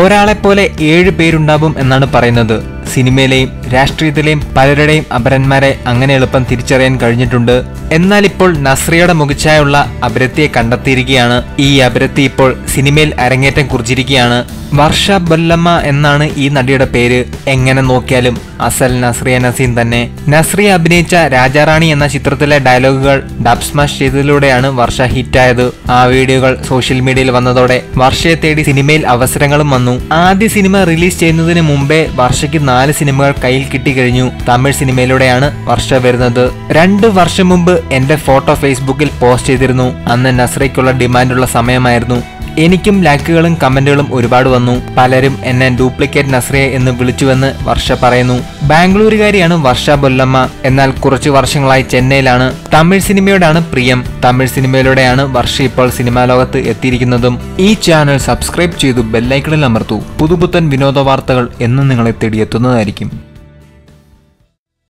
ഒരാളെപ്പോലെ ഏഴ് പേരുണ്ടാവും എന്നാണ് പറയുന്നത്. സിനിമയിലെയും രാഷ്ട്രീയത്തിലെയും പലരുടെയും അപരന്മാരെ അങ്ങനെ എളുപ്പം തിരിച്ചറിയാൻ കഴിഞ്ഞിട്ടുണ്ട്. എന്നാൽ ഇപ്പോൾ നസ്രിയയുടെ മുഖച്ഛായുള്ള അപരത്തിയെ കണ്ടെത്തിയിരിക്കുകയാണ്. ഈ അപരത്തി ഇപ്പോൾ സിനിമയിൽ അരങ്ങേറ്റം കുറിച്ചിരിക്കുകയാണ്. വർഷ ബൊല്ലമ്മ എന്നാണ് ഈ നടിയുടെ പേര്. എങ്ങനെ നോക്കിയാലും അസൽ നസ്രിയ നസീം തന്നെ. നസ്രിയ അഭിനയിച്ച രാജാറാണി എന്ന ചിത്രത്തിലെ ഡയലോഗുകൾ ഡബ് സ്മാഷ് ചെയ്തതിലൂടെയാണ് വർഷ ഹിറ്റായത്. ആ വീഡിയോകൾ സോഷ്യൽ മീഡിയയിൽ വന്നതോടെ വർഷയെ തേടി സിനിമയിൽ അവസരങ്ങളും വന്നു. ആദ്യ സിനിമ റിലീസ് ചെയ്യുന്നതിന് മുമ്പേ വർഷയ്ക്ക് നാല് സിനിമകൾ കയ്യിൽ കിട്ടിക്കഴിഞ്ഞു. തമിഴ് സിനിമയിലൂടെയാണ് വർഷ വരുന്നത്. രണ്ട് വർഷം മുമ്പ് എന്റെ ഫോട്ടോ ഫേസ്ബുക്കിൽ പോസ്റ്റ് ചെയ്തിരുന്നു. അന്ന് നസ്രയ്ക്കുള്ള ഡിമാൻഡുള്ള സമയമായിരുന്നു. എനിക്കും ലൈക്കുകളും കമന്റുകളും ഒരുപാട് വന്നു. പലരും എന്നെ ഡ്യൂപ്ലിക്കേറ്റ് നസ്രിയ എന്ന് വിളിച്ചുവെന്ന് വർഷ പറയുന്നു. ബാംഗ്ലൂരുകാരിയാണ് വർഷ ബൊല്ലമ്മ. എന്നാൽ കുറച്ചു വർഷങ്ങളായി ചെന്നൈയിലാണ്. തമിഴ് സിനിമയോടാണ് പ്രിയം. തമിഴ് സിനിമയിലൂടെയാണ് വർഷ ഇപ്പോൾ സിനിമാ ലോകത്ത് എത്തിയിരിക്കുന്നതും. ഈ ചാനൽ സബ്സ്ക്രൈബ് ചെയ്തു ബെല്ലൈക്കണിൽ അമർത്തു. പുതുപുത്തൻ വിനോദ വാർത്തകൾ എന്നും നിങ്ങളെ തേടിയെത്തുന്നതായിരിക്കും.